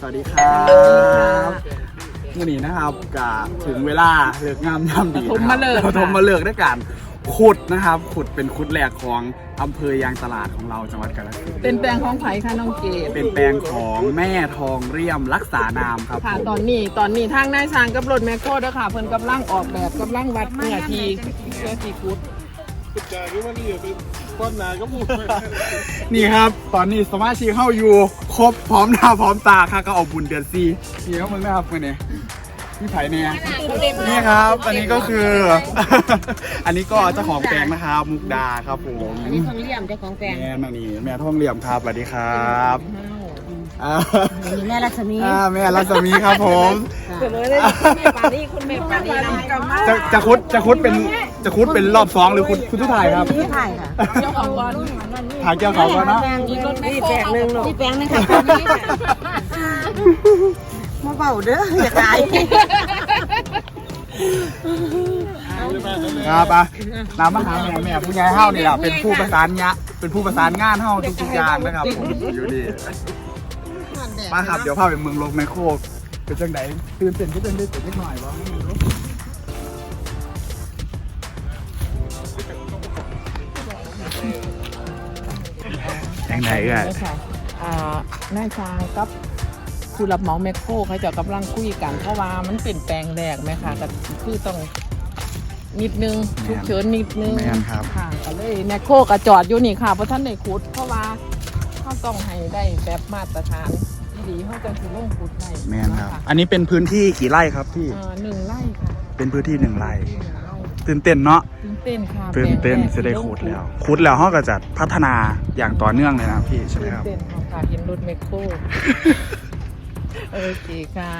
สวัสดีครับมื่อนี้นะครับกะถึงเวลาเลิกงามยามดีปฐมมาเลิกปฐมมาเลิกด้วยกันขุดนะครับ ขุดเป็นขุดแรกของอำเภอยางตลาดของเราจังหวัดกาฬสินธุ์เป็นแปลงของไผ่ค่ะน้องเกดเป็นแปลงของแม่ทองเรียมรักษานามครับค่ะ ผมตอนนี้ตอนนี้ทางนายช่างกับรถแมคโครเด้อค่ะ เพิ่นกำลังออกแบบกำลังวัดเนื้อที่เพื่อที่คุด จ่ายก็ว่านี่เป็นก้อนหนาก็พูดนี่ครับ ตอนนี้สมาชิกเข้าอยู่ ครบพร้อมหน้าพร้อมตาค่ะก็เอาบุญเดือนซีนี่ครับมึงนะครับมื่อนี้พี่ไผ่เนี่ยนี่ครับ อันนี้ก็คือ อันนี้ก็เจ้าของแปลงนะครับมุกดาครับผมอันนี้ทองเหลี่ยมเจ้าของแปลงแม่มานี่แม่ท่องเหลี่ยมครับสวัสดีครับอ่าอันนี้แม่รัศมีอ่าแม่รัศมีครับผมเสนอเลยแม่ปานี่คุณแม่ปานี่กับมาจะจะคุดจะคุดเป็น จะคุดเป็นรอบสองหรือคุณคุณทุกถ่ายครับ ที่ถ่ายค่ะเจ้าของก่อนถ่ายเกี่ยวเขาก่อนเนาะแปลงมีนี้รถแมคโครแปลงนึงที่แปลงนึงค่ะตอนนี้มาเบาเด้ออย่าตายครับอะน้ำมะขามแม่แม่ผู้ใหญ่เฮ้านี่แหละเป็นผู้ประสานงะเป็นผู้ประสานงานเฮ้าทุกๆอย่างนะครับผมอยู่ดีมาครับเดี๋ยวพาไปเมืองโลกไมโครเป็นจังไดตื่นเต้นก็ตื่นเต้นนิดหน่อยวะ ยังไงเอ่ยค่ะอ่านายช่างกับผู้รับเหมาแมคโครเขาเจะกำลังคุยกันเพราะว่ามันเป็นแปลงแรกไหมคะก็คือต้องนิดนึงฉุกเฉินนิดนึงแม่นครับ ค่ะก็เลยแมคโครก็จอดอยู่นี่ค่ะเพราะท่านได้ขุด เพราะว่าเขาต้องให้ได้แบบมาตรฐานที่ดีเขาจะคือลงขุดให้แม่นครับะะอันนี้เป็นพื้นที่กี่ไร่ครับพี่เอ่อหนึ่งไร่ค่ะ เป็นพื้นที่หนึ่งไร่ ตื่นเต้นเนาะตื่นเต้นค่ะตื่นเต้นแปลงแรกจะได้ขุดแล้วขุดแล้วเขาก็จะพัฒนาอย่างต่อเนื่องเลยนะพี่ใช่ไหมตื่นครับเต้นค่ะเห็นรถแมคโครโอเคค่ะ